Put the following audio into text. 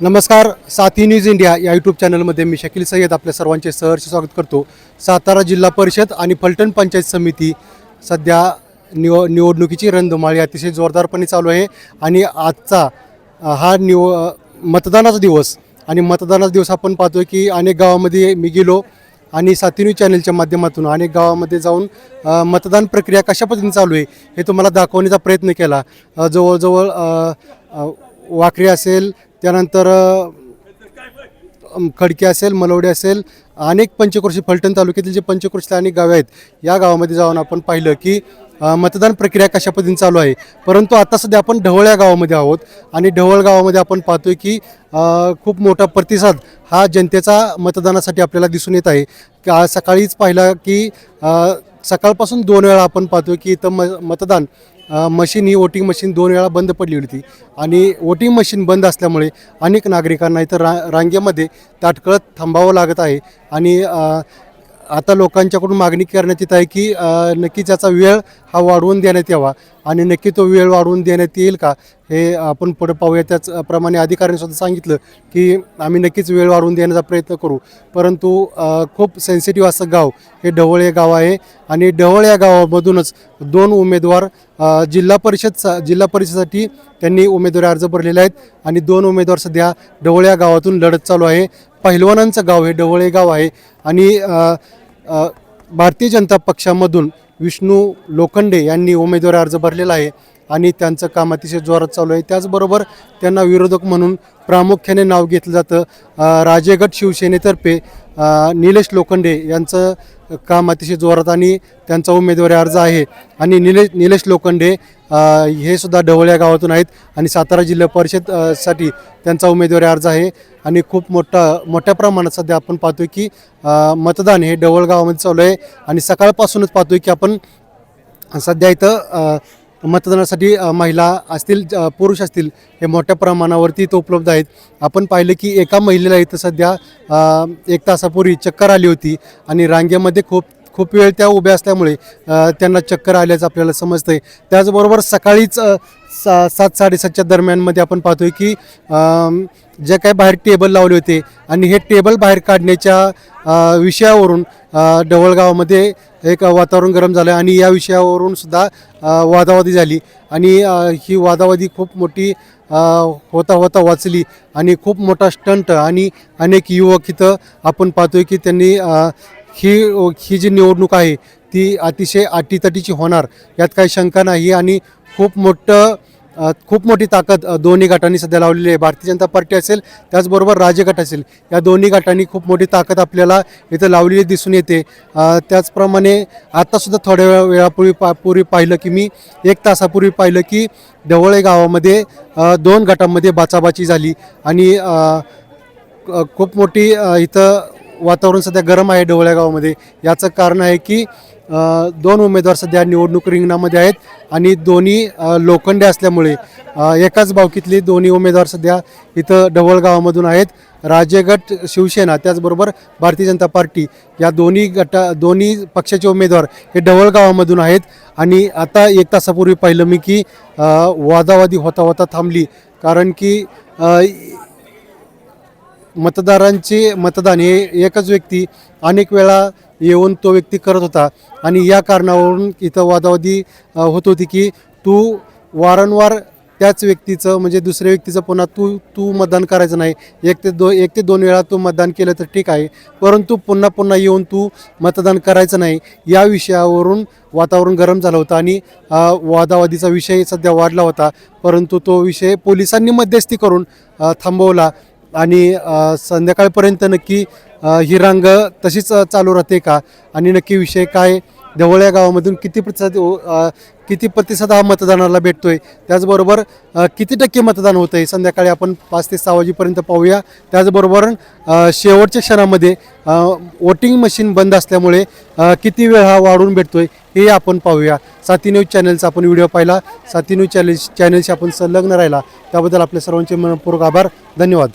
नमस्कार साथी news India या यूट्यूब चॅनलमध्ये मी शकील सय्यद आपल्या सर्वांचे सहर्ष स्वागत करतो. सातारा जिल्हा परिषद आणि फलटण पंचायत समिती सध्या निव निवडणुकीची रणधुमाळी अतिशय जोरदारपणे चालू आहे आणि आजचा हा निव मतदानाचा दिवस आणि मतदानाचा दिवस आपण पाहतोय की अनेक गावामध्ये मी गेलो आणि साथी न्यूज चॅनलच्या माध्यमातून अनेक गावामध्ये जाऊन मतदान प्रक्रिया कशा पद्धतीने चालू आहे हे तुम्हाला दाखवण्याचा प्रयत्न केला. जवळजवळ वाकरी असेल त्यानंतर खडके असेल मलवडे असेल अनेक पंचक्रोशी फलटण तालुक्यातील जे पंचक्रोशीचे अनेक गावे आहेत या गावामध्ये जाऊन आपण पाहिलं की मतदान प्रक्रिया कशा पद्धतीने चालू आहे. परंतु आता सध्या आपण ढवळ या गावामध्ये आहोत आणि ढवळ गावामध्ये आपण पाहतोय की खूप मोठा प्रतिसाद हा जनतेचा मतदानासाठी आपल्याला दिसून येत आहे. का सकाळीच पाहिला की सकाळपासून दोन वेळा आपण पाहतोय की इथं म मतदान मशीन ही वोटिंग मशीन दोन वेळा बंद पडली होती. आणि वोटिंग मशीन बंद असल्यामुळे अनेक नागरिकांना इथं रा रांगेमध्ये ताटकळत थांबावं लागत आहे. आणि आता लोकांच्याकडून मागणी करण्यात येत आहे की नक्की त्याचा वेळ हा वाढवून देण्यात यावा. आणि नक्की तो वेळ वाढवून देण्यात येईल का हे आपण पुढे पाहूया. त्याचप्रमाणे अधिकाऱ्यांनी सुद्धा सांगितलं की आम्ही नक्कीच वेळ वाढवून देण्याचा प्रयत्न करू. परंतु खूप सेन्सिटिव्ह असं गाव हे ढवळ हे गाव आहे. आणि ढवळ या गावामधूनच दोन उमेदवार जिल्हा परिषद जिल्हा परिषदेसाठी त्यांनी उमेदवारी अर्ज भरलेले आहेत. आणि दोन उमेदवार सध्या ढवळ या गावातून लढत चालू आहे. पहिलवानांचं गाव हे डवळे गाव आहे. आणि भारतीय जनता पक्षामधून विष्णू लोखंडे यांनी उमेदवारी अर्ज भरलेला आहे आणि त्यांचं काम अतिशय जोरात चालू आहे. त्याचबरोबर त्यांना विरोधक म्हणून प्रामुख्याने नाव घेतलं जातं. राजेगड राजेगट शिवसेनेतर्फे निलेश लोखंडे यांचं काम अतिशय जोरात आणि त्यांचा उमेदवारी अर्ज आहे. आणि निलेश निलेश लोखंडे हे सुद्धा ढवळ या गावातून आहेत आणि सातारा जिल्हा परिषदसाठी त्यांचा उमेदवारी अर्ज आहे. आणि खूप मोठा मोठ्या प्रमाणात सध्या आपण पाहतोय की मतदान हे ढवळ गावामध्ये चालू आहे. आणि सकाळपासूनच पाहतोय की आपण सध्या इथं मतदानासाठी महिला असतील पुरुष असतील हे मोठ्या प्रमाणावरती इथं उपलब्ध आहेत. आपण पाहिलं की एका महिलेला इथं सध्या एक तासापूर्वी चक्कर आली होती आणि रांगेमध्ये खूप खूप वेळ त्या उभ्या असल्यामुळे त्यांना चक्कर आल्याचं आपल्याला समजतंय. त्याचबरोबर सकाळीच सा सात साडेसातच्या दरम्यानमध्ये आपण पाहतोय की जे काही बाहेर टेबल लावले होते आणि हे टेबल बाहेर काढण्याच्या विषयावरून अ, ढवळगावामध्ये एक वातावरण गरम झालं आणि या विषयावरून सुद्धा वादावादी झाली. आणि ही वादावादी खूप मोठी होता होता वाचली आणि खूप मोठा स्टंट आणि अनेक युवक इथं आपण पाहतोय की त्यांनी ही ही जी निवडणूक आहे ती अतिशय अटीतटीची होणार यात काही शंका नाही आणि खूप मोठं खूप मोठी ताकद दोन्ही गटांनी सध्या लावलेली आहे. भारतीय जनता पार्टी असेल त्याचबरोबर राज्य गट असेल या दोन्ही गटांनी खूप मोठी ताकद आपल्याला इथं लावलेली दिसून येते. त्याचप्रमाणे आत्तासुद्धा थोड्या वेळा वेळापूर्वी पा पूर्वी पाहिलं की मी एक तासापूर्वी पाहिलं की ढवळे गावामध्ये दोन गटांमध्ये बाचाबाची झाली आणि खूप मोठी इथं वातावरण सध्या गरम आहे ढवळ्यागावामध्ये याचं कारण आहे की दोन उमेदवार सध्या निवडणूक रिंगणामध्ये आहेत आणि दोन्ही लोखंडे असल्यामुळे एकाच बावकीतले दोन्ही उमेदवार सध्या इथं डवळगावामधून आहेत. राजेगट शिवसेना त्याचबरोबर भारतीय जनता पार्टी या दोन्ही गटा दोन्ही पक्षाचे उमेदवार हे डवळगावामधून आहेत. आणि आता एक तासापूर्वी पाहिलं मी की वादावादी होता होता थांबली. कारण की मतदारांचे मतदान हे एकच व्यक्ती अनेक वेळा येऊन तो व्यक्ती करत होता. आणि या कारणावरून इथं वादावादी होत होती की तू वारंवार त्याच व्यक्तीचं म्हणजे दुसऱ्या व्यक्तीचं पुन्हा तू तू मतदान करायचं नाही. एक ते दो एक ते दोन वेळा तू मतदान केलं तर ठीक आहे. परंतु पुन्हा पुन्हा येऊन तू मतदान करायचं नाही. या विषयावरून वातावरण गरम झालं होतं आणि वादावादीचा विषय सध्या वाढला होता. परंतु तो विषय पोलिसांनी मध्यस्थी करून थांबवला. आणि संध्याकाळपर्यंत नक्की ही रांग तशीच चालू राहते का? आणि नक्की विषय काय? ढवळ्या गावामधून किती प्रतिसाद किती प्रतिसाद हा मतदानाला भेटतो आहे त्याचबरोबर किती टक्के मतदान होतं आहे संध्याकाळी आपण पाच ते सहा वाजेपर्यंत पाहूया. त्याचबरोबर शेवटच्या क्षणामध्ये वोटिंग मशीन बंद असल्यामुळे किती वेळ हा वाढून भेटतो आहे हे आपण पाहूया. साथी न्यूज चॅनलचा आपण व्हिडिओ पाहिला. साथी न्यूज चॅनल चॅनलशी आपण संलग्न राहिला. त्याबद्दल आपल्या सर्वांचे मनपूर्वक आभार. धन्यवाद.